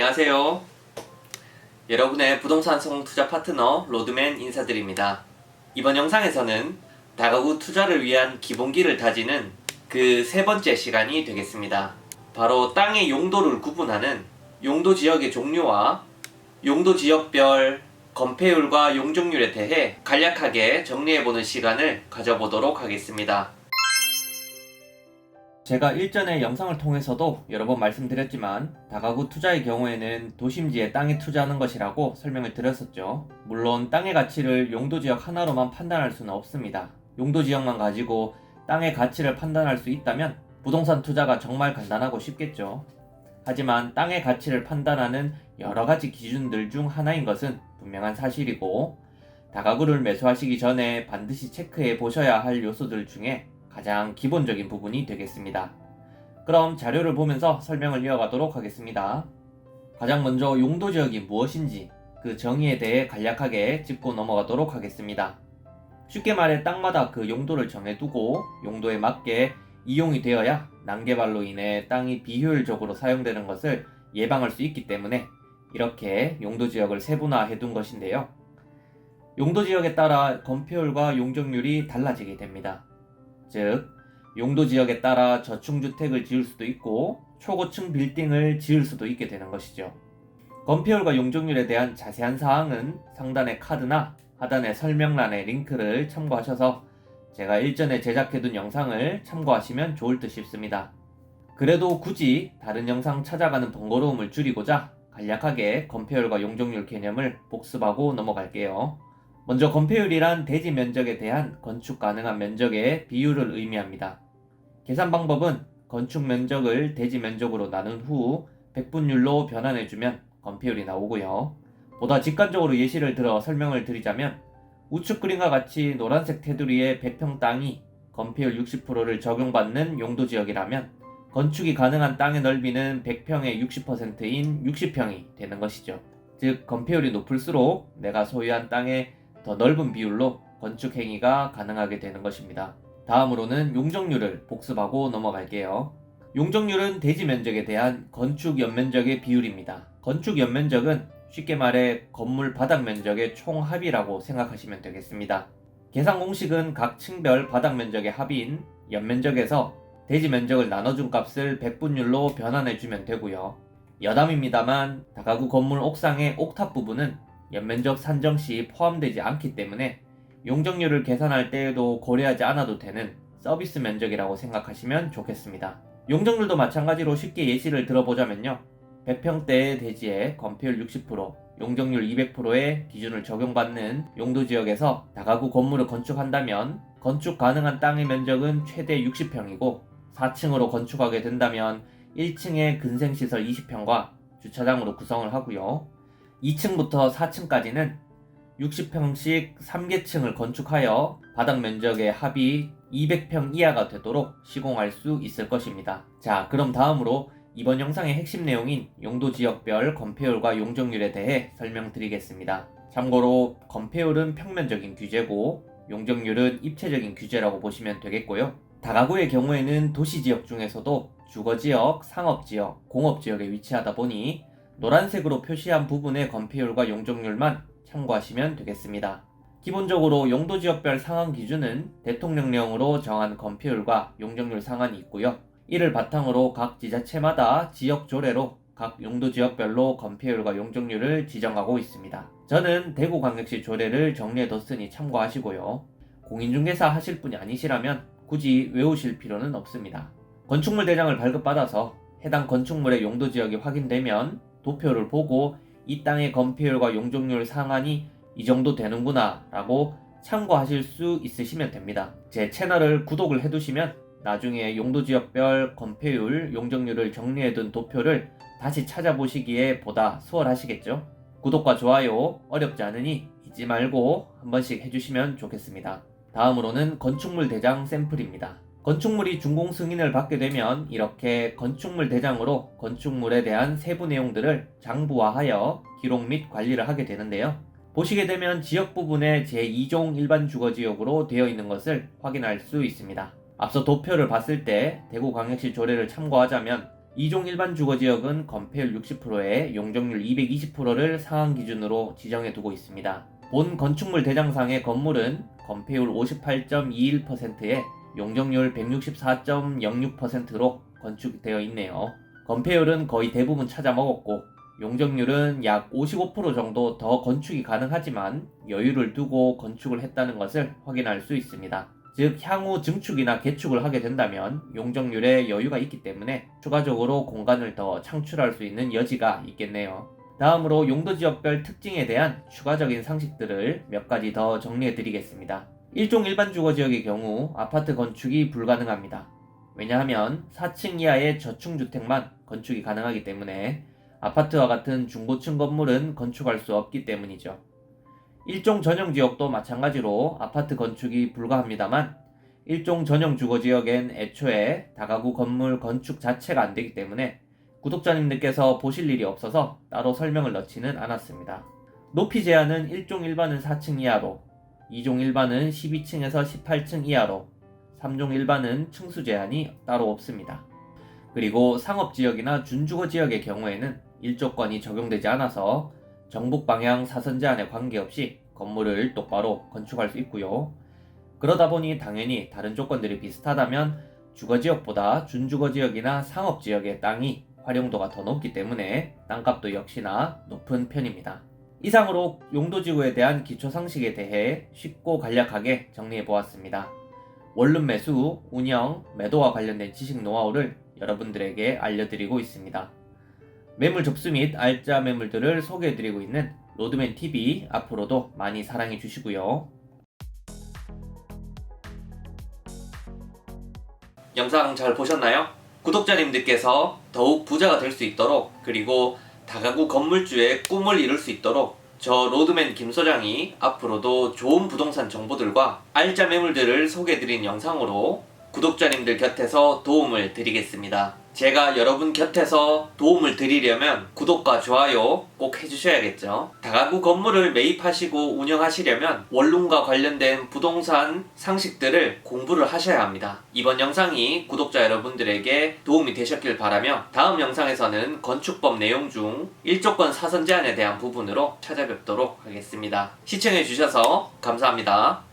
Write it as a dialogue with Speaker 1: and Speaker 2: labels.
Speaker 1: 안녕하세요. 여러분의 부동산 성공 투자 파트너 로드맨 인사드립니다. 이번 영상에서는 다가구 투자를 위한 기본기를 다지는 그 세 번째 시간이 되겠습니다. 바로 땅의 용도를 구분하는 용도 지역의 종류와 용도 지역별 건폐율과 용적률에 대해 간략하게 정리해보는 시간을 가져보도록 하겠습니다. 제가 일전에 영상을 통해서도 여러 번 말씀드렸지만 다가구 투자의 경우에는 도심지에 땅에 투자하는 것이라고 설명을 드렸었죠. 물론 땅의 가치를 용도 지역 하나로만 판단할 수는 없습니다. 용도 지역만 가지고 땅의 가치를 판단할 수 있다면 부동산 투자가 정말 간단하고 쉽겠죠. 하지만 땅의 가치를 판단하는 여러 가지 기준들 중 하나인 것은 분명한 사실이고 다가구를 매수하시기 전에 반드시 체크해 보셔야 할 요소들 중에 가장 기본적인 부분이 되겠습니다. 그럼 자료를 보면서 설명을 이어가도록 하겠습니다. 가장 먼저 용도 지역이 무엇인지 그 정의에 대해 간략하게 짚고 넘어가도록 하겠습니다. 쉽게 말해 땅마다 그 용도를 정해두고 용도에 맞게 이용이 되어야 난개발로 인해 땅이 비효율적으로 사용되는 것을 예방할 수 있기 때문에 이렇게 용도 지역을 세분화해 둔 것인데요. 용도 지역에 따라 건폐율과 용적률이 달라지게 됩니다. 즉, 용도 지역에 따라 저층주택을 지을 수도 있고 초고층 빌딩을 지을 수도 있게 되는 것이죠. 건폐율과 용적률에 대한 자세한 사항은 상단의 카드나 하단의 설명란의 링크를 참고하셔서 제가 일전에 제작해둔 영상을 참고하시면 좋을 듯 싶습니다. 그래도 굳이 다른 영상 찾아가는 번거로움을 줄이고자 간략하게 건폐율과 용적률 개념을 복습하고 넘어갈게요. 먼저 건폐율이란 대지 면적에 대한 건축 가능한 면적의 비율을 의미합니다. 계산 방법은 건축 면적을 대지 면적으로 나눈 후 백분율로 변환해주면 건폐율이 나오고요. 보다 직관적으로 예시를 들어 설명을 드리자면 우측 그림과 같이 노란색 테두리의 100평 땅이 건폐율 60%를 적용받는 용도 지역이라면 건축이 가능한 땅의 넓이는 100평의 60%인 60평이 되는 것이죠. 즉 건폐율이 높을수록 내가 소유한 땅의 더 넓은 비율로 건축 행위가 가능하게 되는 것입니다. 다음으로는 용적률을 복습하고 넘어갈게요. 용적률은 대지 면적에 대한 건축 연면적의 비율입니다. 건축 연면적은 쉽게 말해 건물 바닥 면적의 총 합이라고 생각하시면 되겠습니다. 계산 공식은 각 층별 바닥 면적의 합인 연면적에서 대지 면적을 나눠준 값을 백분율로 변환해주면 되고요. 여담입니다만 다가구 건물 옥상의 옥탑 부분은 연면적 산정 시 포함되지 않기 때문에 용적률을 계산할 때에도 고려하지 않아도 되는 서비스 면적이라고 생각하시면 좋겠습니다. 용적률도 마찬가지로 쉽게 예시를 들어보자면요. 100평대의 대지에 건폐율 60%, 용적률 200%의 기준을 적용받는 용도 지역에서 다가구 건물을 건축한다면 건축 가능한 땅의 면적은 최대 60평이고 4층으로 건축하게 된다면 1층에 근생시설 20평과 주차장으로 구성을 하고요. 2층부터 4층까지는 60평씩 3개층을 건축하여 바닥 면적의 합이 200평 이하가 되도록 시공할 수 있을 것입니다. 자, 그럼 다음으로 이번 영상의 핵심 내용인 용도 지역별 건폐율과 용적률에 대해 설명드리겠습니다. 참고로 건폐율은 평면적인 규제고 용적률은 입체적인 규제라고 보시면 되겠고요. 다가구의 경우에는 도시 지역 중에서도 주거 지역, 상업 지역, 공업 지역에 위치하다 보니 노란색으로 표시한 부분의 건폐율과 용적률만 참고하시면 되겠습니다. 기본적으로 용도 지역별 상한 기준은 대통령령으로 정한 건폐율과 용적률 상한이 있고요. 이를 바탕으로 각 지자체마다 지역 조례로 각 용도 지역별로 건폐율과 용적률을 지정하고 있습니다. 저는 대구광역시 조례를 정리해뒀으니 참고하시고요. 공인중개사 하실 분이 아니시라면 굳이 외우실 필요는 없습니다. 건축물 대장을 발급받아서 해당 건축물의 용도 지역이 확인되면 도표를 보고 이 땅의 건폐율과 용적률 상한이 이 정도 되는구나 라고 참고하실 수 있으시면 됩니다. 제 채널을 구독을 해두시면 나중에 용도 지역별 건폐율, 용적률을 정리해둔 도표를 다시 찾아보시기에 보다 수월하시겠죠? 구독과 좋아요 어렵지 않으니 잊지 말고 한 번씩 해주시면 좋겠습니다. 다음으로는 건축물 대장 샘플입니다. 건축물이 준공 승인을 받게 되면 이렇게 건축물 대장으로 건축물에 대한 세부 내용들을 장부화하여 기록 및 관리를 하게 되는데요. 보시게 되면 지역 부분에 제2종 일반 주거지역으로 되어 있는 것을 확인할 수 있습니다. 앞서 도표를 봤을 때 대구광역시 조례를 참고하자면 2종 일반 주거지역은 건폐율 60%에 용적률 220%를 상한 기준으로 지정해 두고 있습니다. 본 건축물 대장상의 건물은 건폐율 58.21%에 용적률 164.06%로 건축되어 있네요. 건폐율은 거의 대부분 찾아 먹었고 용적률은 약 55% 정도 더 건축이 가능하지만 여유를 두고 건축을 했다는 것을 확인할 수 있습니다. 즉 향후 증축이나 개축을 하게 된다면 용적률에 여유가 있기 때문에 추가적으로 공간을 더 창출할 수 있는 여지가 있겠네요. 다음으로 용도 지역별 특징에 대한 추가적인 상식들을 몇 가지 더 정리해 드리겠습니다. 일종 일반 주거 지역의 경우 아파트 건축이 불가능합니다. 왜냐하면 4층 이하의 저층 주택만 건축이 가능하기 때문에 아파트와 같은 중고층 건물은 건축할 수 없기 때문이죠. 일종 전용 지역도 마찬가지로 아파트 건축이 불가합니다만 일종 전용 주거 지역엔 애초에 다가구 건물 건축 자체가 안 되기 때문에 구독자님들께서 보실 일이 없어서 따로 설명을 넣지는 않았습니다. 높이 제한은 1종 일반은 4층 이하로, 2종 일반은 12층에서 18층 이하로, 3종 일반은 층수 제한이 따로 없습니다. 그리고 상업 지역이나 준주거 지역의 경우에는 일조권이 적용되지 않아서 정북 방향 사선 제한에 관계없이 건물을 똑바로 건축할 수 있고요. 그러다 보니 당연히 다른 조건들이 비슷하다면 주거 지역보다 준주거 지역이나 상업 지역의 땅이 활용도가 더 높기 때문에 땅값도 역시나 높은 편입니다. 이상으로 용도지구에 대한 기초 상식에 대해 쉽고 간략하게 정리해 보았습니다. 원룸 매수, 운영, 매도와 관련된 지식 노하우를 여러분들에게 알려드리고 있습니다. 매물 접수 및 알짜 매물들을 소개해드리고 있는 로드맨 TV 앞으로도 많이 사랑해 주시고요. 영상 잘 보셨나요? 구독자님들께서 더욱 부자가 될 수 있도록 그리고 다가구 건물주의 꿈을 이룰 수 있도록 저 로드맨 김 소장이 앞으로도 좋은 부동산 정보들과 알짜 매물들을 소개해드린 영상으로 구독자님들 곁에서 도움을 드리겠습니다. 제가 여러분 곁에서 도움을 드리려면 구독과 좋아요 꼭 해주셔야겠죠. 다가구 건물을 매입하시고 운영하시려면 원룸과 관련된 부동산 상식들을 공부를 하셔야 합니다. 이번 영상이 구독자 여러분들에게 도움이 되셨길 바라며 다음 영상에서는 건축법 내용 중 일조권 사선 제한에 대한 부분으로 찾아뵙도록 하겠습니다. 시청해주셔서 감사합니다.